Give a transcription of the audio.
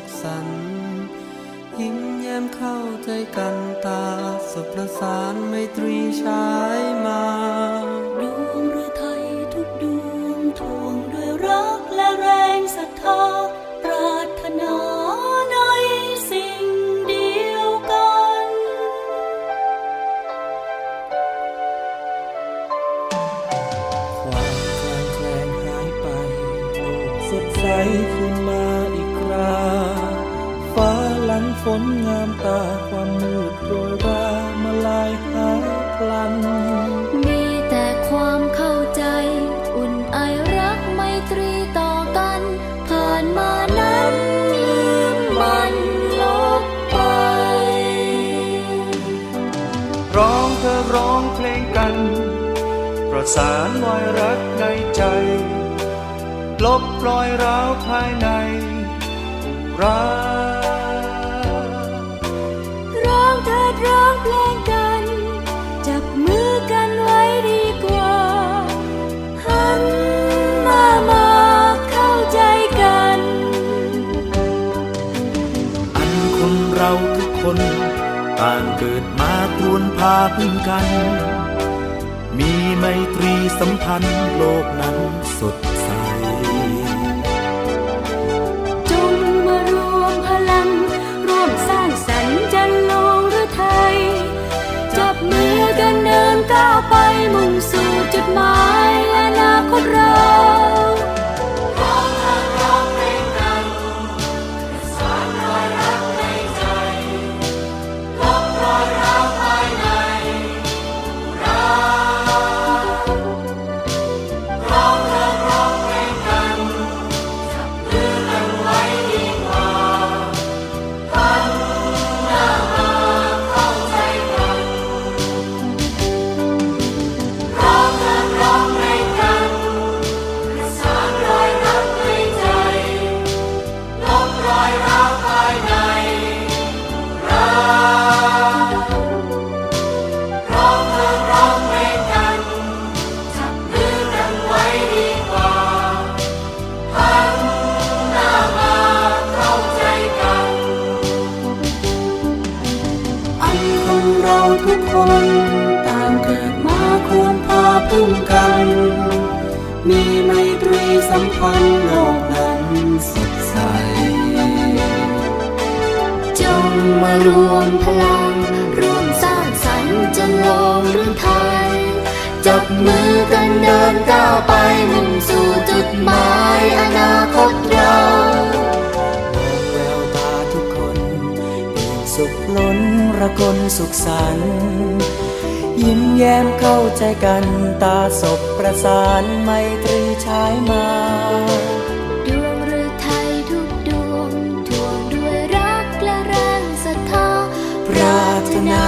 สุขสันต์ยิ้มแย้มเข้าใจกันตาสบประสานไมตรีชายมาดวงเรือไทยทุกดวงทวงด้วยรักและแรงศรัทธาปรารถนาในสิ่งเดียวกัน ความคลางแคลงหายไปโลกสดใสขึ้นมาอีกคราฟ้าหลั งฝนงามตาความมืดโรยรามาลายหายพลัน มีแต่ความเข้าใจ อุ่นไอรักไมตรีต่อกัน ผ่านมานั้นลืมมันลบไป ร้องเธอร้องเพลงกัน ประสานรอยรักในใจ ลบรอยร้าวภายในรัก เราทุกคน ต่างเกิดมาตรวนพาพึ่งกัน มีไมตรีสัมพันธ์โลกนั้นสด พาพึ่งกัน มีไมตรีสัมพันธ์โลกนั้นสดใส จงมารวมพลังร่วมสร้างสรรค์จะลองเรื่องไทย จับมือกันเดินก้าวไปมุ่งสู่จุดหมายอนาคตเรามองแววตาทุกคนเปี่ยมสุขล้นระกนสุขสันต์ ยิ้มแย้มเข้าใจกันตาสบประสานไมตรีชายมาดวงฤทัยทุกดวงทวงด้วยรักและแรงศรัทธาปรารถนา